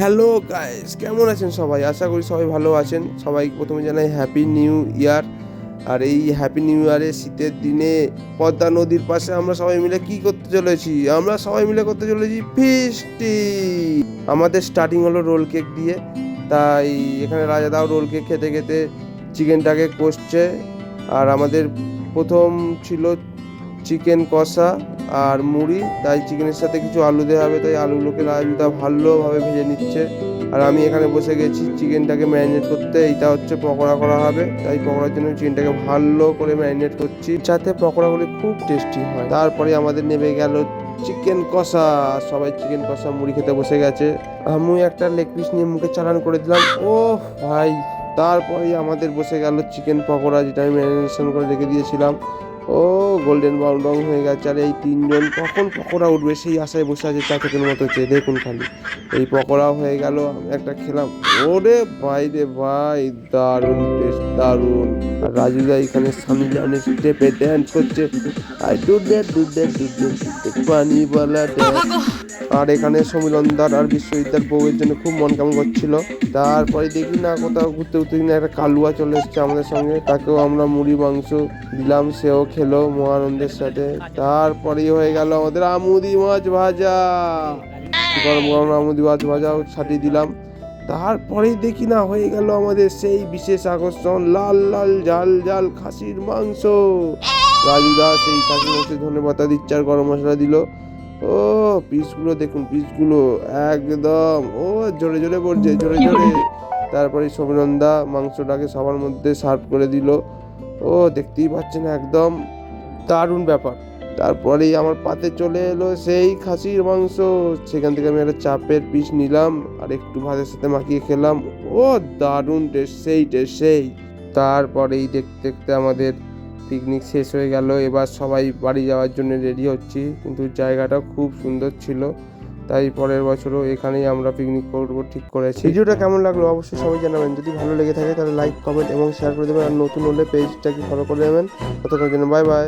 Hello guys কেমন আছেন সবাই? আশা করি সবাই ভালো আছেন। সবাই প্রথমে জানাই হ্যাপি নিউ ইয়ার আর এই হ্যাপি নিউ ইয়ারে শীতের দিনে পদ্মা নদীর পাশে আমরা সবাই মিলে কি করতে চলেছি? আমরা সবাই মিলে করতে চলেছি ফিস্টি আমাদের স্টার্টিং হলো রোল কেক দিয়ে। তাই এখানে রাজাদাও রোল কেক খেতে খেতে চিকেনটাকে কষছে। আর আমাদের প্রথম ছিল চিকেন কষা। আর মুড়ি, তাই চিকেনের সাথে কিছু আলু দেওয়া হবে, তাই আলুগুলোকে রাজুদা ভালোভাবে ভেজে নিচ্ছে। আর আমি এখানে বসে গেছি চিকেনটাকে ম্যারিনেট করতে, এইটা হচ্ছে পকোড়া করা হবে। তাই পকোড়ার জন্য চিকেনটাকে ভালো করে ম্যারিনেট করছি, যাতে পকোড়াগুলি খুব টেস্টি হয়। তারপরে আমাদের নেমে গেল চিকেন কষা। সবাই চিকেন কষা মুড়ি খেতে বসে গেছে। আমি একটা লেগ পিস নিয়ে মুখে চালান করে দিলাম। ও ভাই! তারপরেই আমাদের বসে গেল চিকেন পকোড়া, যেটা আমি ম্যারিনেশন করে রেখে দিয়েছিলাম। ও গোল্ডেন ব্রাউন রং হয়ে গেছে। আর এই তিনজন কখন পকোড়া উঠবে সেই আশায় বসে আছে চা থেকে মতো হচ্ছে, দেখুন খালি। এই পকোড়াও হয়ে গেল আমি একটা খেলাম। ওরে ভাই রে ভাই, দারুণ টেস্ট দারুণ। আর রাজুদা এখানে সামনে স্টেপে ড্যান্স করছে। I do that do that do that পানি বলা ড্যান্স আর এখানে সমীরন্দার আর বিশ্ববিদ্যার বউয়ের জন্য খুব মন কেমন করছিল। তারপরে দেখি না কোথাও ঘুরতে ঘুরতে কিনা একটা কালুয়া চলে এসছে আমাদের সঙ্গে। তাকেও আমরা মুড়ি, মাংস দিলাম, সেও খেলো মহানন্দের সাথে। তারপরেই হয়ে গেল আমাদের আমুদি মাছ ভাজা। গরম গরম আমুদি মাছ ভাজাও ছাটিয়ে দিলাম। তারপরেই দেখি না হয়ে গেল আমাদের সেই বিশেষ আকর্ষণ, লাল লাল, ঝাল ঝাল খাসির মাংস। রাজুদা সেই খাসির মাংসে ধনে পাতা দিচ্ছে আর গরম মশলা দিল। ও পিসগুলো দেখুন পিসগুলো একদম ও জোরে জোরে পড়ছে জোরে জোরে। তারপরে সমীরন্দা মাংসটাকে সবার মধ্যে সার্ভ করে দিল। ও দেখতেই পাচ্ছেন একদম দারুণ ব্যাপার। তারপরেই আমার পাতে চলে এলো সেই খাসির মাংস। সেখান থেকে আমি একটা চাপের পিস নিলাম আর একটু ভাতের সাথে মাখিয়ে খেলাম। ও দারুণ টেস্ট সেই টেস্ট সেই। তারপরেই দেখতে দেখতে আমাদের পিকনিক শেষ হয়ে গেল। এবার সবাই বাড়ি যাওয়ার জন্য রেডি হচ্ছি। কিন্তু জায়গাটা খুব সুন্দর ছিল। তাই পরের বছরও এখানেই আমরা পিকনিক করব ঠিক করেছি। ভিডিওটা কেমন লাগল অবশ্যই সবাই জানাবেন। যদি ভালো লেগে থাকে তাহলে লাইক কমেন্ট এবং শেয়ার করে দেবেন। আর নতুন হলে পেজটাকে ফলো করে দেবেন। ততক্ষণ জন্য বাই বাই